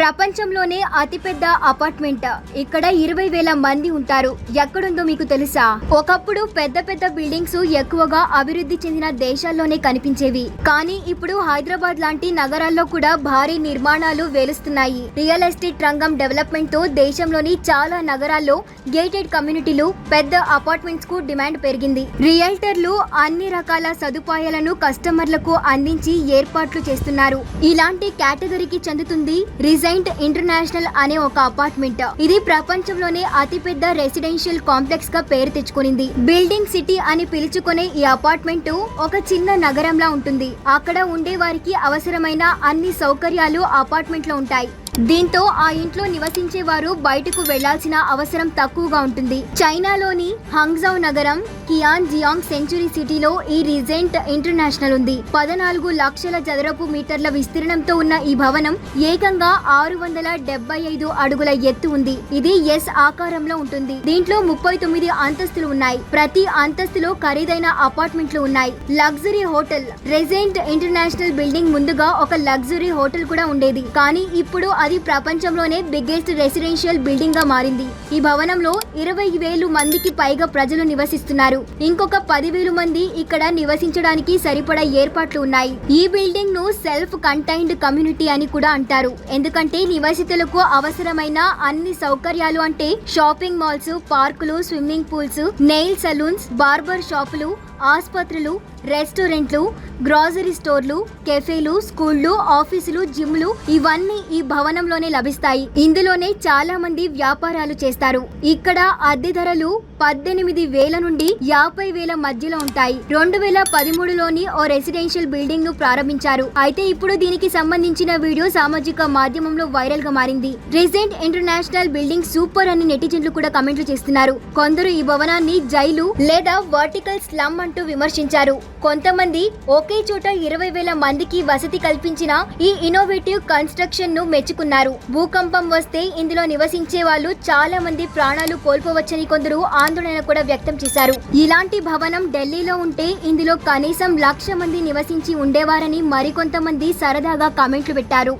ప్రపంచంలోనే అతిపెద్ద అపార్ట్మెంట్. ఇక్కడ ఇరవై వేల మంది ఉంటారు. ఎక్కడుందో మీకు తెలుసా? ఒకప్పుడు పెద్ద పెద్ద బిల్డింగ్స్ ఎక్కువగా అభివృద్ధి చెందిన దేశాల్లోనే కనిపించేవి. కానీ ఇప్పుడు హైదరాబాద్ లాంటి నగరాల్లో కూడా భారీ నిర్మాణాలు వేలుస్తున్నాయి. రియల్ ఎస్టేట్ రంగం డెవలప్మెంట్తో దేశంలోని చాలా నగరాల్లో గేటెడ్ కమ్యూనిటీలు పెద్ద అపార్ట్మెంట్స్కు డిమాండ్ పెరిగింది. రియల్టర్లు అన్ని రకాల సదుపాయాలను కస్టమర్లకు అందించి ఏర్పాట్లు చేస్తున్నారు. ఇలాంటి కేటగిరీకి చెందుతుంది సెయింట్ ఇంటర్నేషనల్ అనే ఒక అపార్ట్మెంట్. ఇది ప్రపంచంలోనే అతిపెద్ద రెసిడెన్షియల్ కాంప్లెక్స్గా పేరు తెచ్చుకునింది. బిల్డింగ్ సిటీ అని పిలుచుకునే ఈ అపార్ట్మెంట్ ఒక చిన్న నగరంలా ఉంటుంది. అక్కడ ఉండే వారికి అవసరమైన అన్ని సౌకర్యాలు అపార్ట్మెంట్లో ఉంటాయి. దీంతో ఆ ఇంట్లో నివసించే వారు బయటకు వెళ్ళాల్సిన అవసరం తక్కువగా ఉంటుంది. చైనాలోని హంగ్జౌ నగరం కియాన్ జియాంగ్ సెంచురీ సిటీలో ఈ రిజెంట్ ఇంటర్నేషనల్ ఉంది. పదనాలుగు లక్షల చదరపు మీటర్ల విస్తీర్ణంతో ఉన్న ఈ భవనం ఏకంగా ఆరు వందల డెబ్బై ఐదు అడుగుల ఎత్తు ఉంది. ఇది ఎస్ ఆకారంలో ఉంటుంది. దీంట్లో ముప్పై తొమ్మిది అంతస్తులు ఉన్నాయి. ప్రతి అంతస్తులో ఖరీదైన అపార్ట్మెంట్లు ఉన్నాయి. Luxury hotel Regent International building ముందుగా ఒక లగ్జరీ హోటల్ కూడా ఉండేది. కానీ ఇప్పుడు అది ప్రపంచంలోనే బిగ్గెస్ట్ రెసిడెన్షియల్ బిల్డింగ్గా మారింది. ఈ భవనంలో ఇరవై వేలు మందికి పైగా ప్రజలు నివసిస్తున్నారు. ఇంకొక పదివేలు మంది ఇక్కడ నివసించడానికి సరిపడా ఏర్పాట్లు ఉన్నాయి. ఈ బిల్డింగ్ను సెల్ఫ్ కంటైన్డ్ కమ్యూనిటీ అని కూడా అంటారు. ఎందుకంటే నివాసితులకు అవసరమైన అన్ని సౌకర్యాలు అంటే షాపింగ్ మాల్స్ పార్కులు swimming pools nail salons barber షాపులు ఆసుపత్రులు రెస్టారెంట్లు గ్రాసరీ స్టోర్లు కెఫేలు స్కూళ్ళు ఆఫీసులు జిమ్లు ఇవన్నీ ఈ భవనంలోనే లభిస్తాయి. ఇందులోనే చాలా మంది వ్యాపారాలు చేస్తారు. ఇక్కడ అద్దె ధరలు పద్దెనిమిది వేల నుండి యాభై వేల మధ్యలో ఉంటాయి. రెండు వేల పదమూడులోని ఓ రెసిడెన్షియల్ బిల్డింగ్ను ప్రారంభించారు. అయితే ఇప్పుడు దీనికి సంబంధించిన వీడియో సామాజిక మాధ్యమంలో వైరల్గా మారింది. రీసెంట్ ఇంటర్నేషనల్ బిల్డింగ్ సూపర్ అని నెటిజన్లు కూడా కమెంట్లు చేస్తున్నారు. కొందరు ఈ భవనాన్ని జైలు లేదా వర్టికల్ స్లమ్ అంటూ విమర్శించారు. కొంతమంది ఒకే చోట ఇరవై వేల మందికి వసతి కల్పించిన ఈ ఇన్నోవేటివ్ కన్స్ట్రక్షన్ను మెచ్చుకున్నారు. భూకంపం వస్తే ఇందులో నివసించే వాళ్ళు చాలా మంది ప్రాణాలు కోల్పోవచ్చని కొందరు ఆందోళన కూడా వ్యక్తం చేశారు. ఇలాంటి భవనం ఢిల్లీలో ఉంటే ఇందులో కనీసం లక్ష మంది నివసించి ఉండేవారని మరికొంతమంది సరదాగా కామెంట్లు పెట్టారు.